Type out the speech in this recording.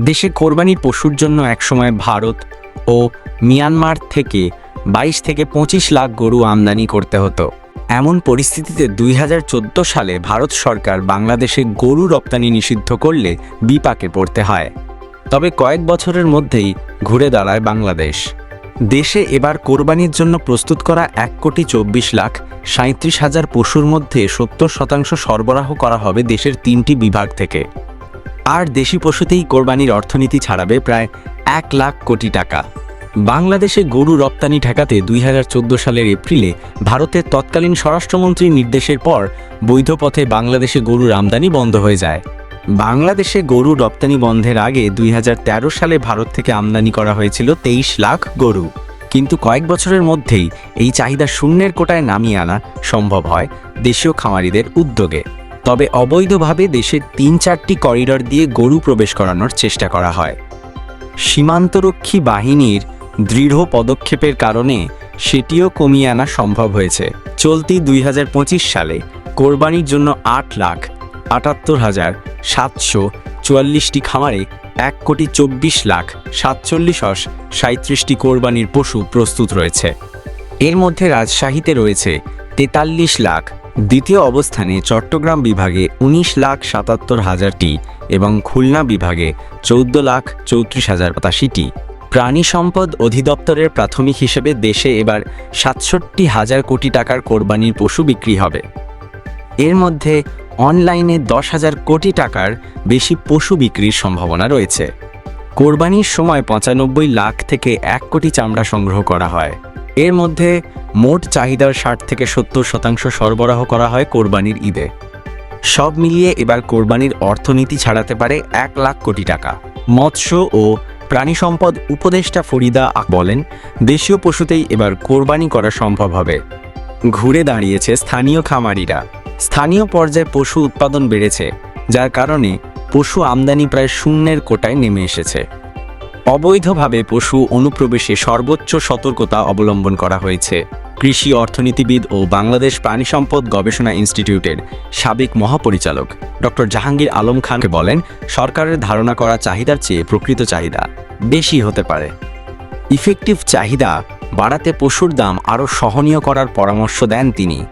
দেশে কোরবানির পশুর জন্য একসময় ভারত ও মিয়ানমার থেকে বাইশ থেকে পঁচিশ লাখ গরু আমদানি করতে হতো। এমন পরিস্থিতিতে দুই হাজার চোদ্দ সালে ভারত সরকার বাংলাদেশে গরু রপ্তানি নিষিদ্ধ করলে বিপাকে পড়তে হয়। তবে কয়েক বছরের মধ্যেই ঘুরে দাঁড়ায় বাংলাদেশ। দেশে এবার কোরবানির জন্য প্রস্তুত করা এক কোটি চব্বিশ লাখ সাঁত্রিশ হাজার পশুর মধ্যে সত্তর শতাংশ সরবরাহ করা হবে দেশের তিনটি বিভাগ থেকে। আর দেশি পশুতেই কোরবানির অর্থনীতি ছাড়াবে প্রায় এক লাখ কোটি টাকা। বাংলাদেশে গরু রপ্তানি ঠেকাতে দুই হাজার চোদ্দ সালের এপ্রিলে ভারতের তৎকালীন স্বরাষ্ট্রমন্ত্রীর নির্দেশের পর বৈধ পথে বাংলাদেশে গরুর আমদানি বন্ধ হয়ে যায়। বাংলাদেশে গরু রপ্তানি বন্ধের আগে দুই হাজার তেরো সালে ভারত থেকে আমদানি করা হয়েছিল তেইশ লাখ গরু। কিন্তু কয়েক বছরের মধ্যেই এই চাহিদা শূন্যের কোটায় নামিয়ে আনা সম্ভব হয় দেশীয় খামারিদের উদ্যোগে। তবে অবৈধভাবে দেশের তিন চারটি করিডর দিয়ে গরু প্রবেশ করানোর চেষ্টা করা হয়। সীমান্তরক্ষী বাহিনীর দৃঢ় পদক্ষেপের কারণে সেটিও কমিয়ে আনা সম্ভব হয়েছে। চলতি দুই হাজার পঁচিশ সালে কোরবানির জন্য আট লাখ আটাত্তর হাজার সাতশো চুয়াল্লিশটি খামারে এক কোটি চব্বিশ লাখ সাতচল্লিশ হস সাঁত্রিশটি কোরবানির পশু প্রস্তুত রয়েছে। এর মধ্যে রাজশাহীতে রয়েছে তেতাল্লিশ লাখ। দ্বিতীয় অবস্থানে চট্টগ্রাম বিভাগে উনিশ লাখ সাতাত্তর হাজারটি এবং খুলনা বিভাগে চৌদ্দ লাখ চৌত্রিশ হাজার পঁচাশিটি প্রাণী সম্পদ অধিদপ্তরের প্রাথমিক হিসেবে দেশে এবার সাতষট্টি হাজার কোটি টাকার কোরবানির পশু বিক্রি হবে। এর মধ্যে অনলাইনে দশ হাজার কোটি টাকার বেশি পশু বিক্রির সম্ভাবনা রয়েছে। কোরবানির সময় পঁচানব্বই লাখ থেকে এক কোটি চামড়া সংগ্রহ করা হয়। এর মধ্যে মোট চাহিদার ষাট থেকে সত্তর শতাংশ সরবরাহ করা হয় কোরবানির ঈদে। সব মিলিয়ে এবার কোরবানির অর্থনীতি ছাড়াতে পারে এক লাখ কোটি টাকা। মৎস্য ও প্রাণী সম্পদ উপদেষ্টা ফরিদা বলেন, দেশীয় পশুতেই এবার কোরবানি করা সম্ভব হবে। ঘুরে দাঁড়িয়েছে স্থানীয় খামারিরা। স্থানীয় পর্যায়ে পশু উৎপাদন বেড়েছে, যার কারণে পশু আমদানি প্রায় শূন্যের কোটায় নেমে এসেছে। অবৈধভাবে পশু অনুপ্রবেশে সর্বোচ্চ সতর্কতা অবলম্বন করা হয়েছে। কৃষি অর্থনীতিবিদ ও বাংলাদেশ প্রাণী সম্পদ গবেষণা ইনস্টিটিউটের সাবেক মহাপরিচালক ডক্টর জাহাঙ্গীর আলম খানকে বলেন, সরকারের ধারণা করা চাহিদার চেয়ে প্রকৃত চাহিদা বেশি হতে পারে। ইফেক্টিভ চাহিদা বাড়াতে পশুর দাম আরও সহনীয় করার পরামর্শ দেন তিনি।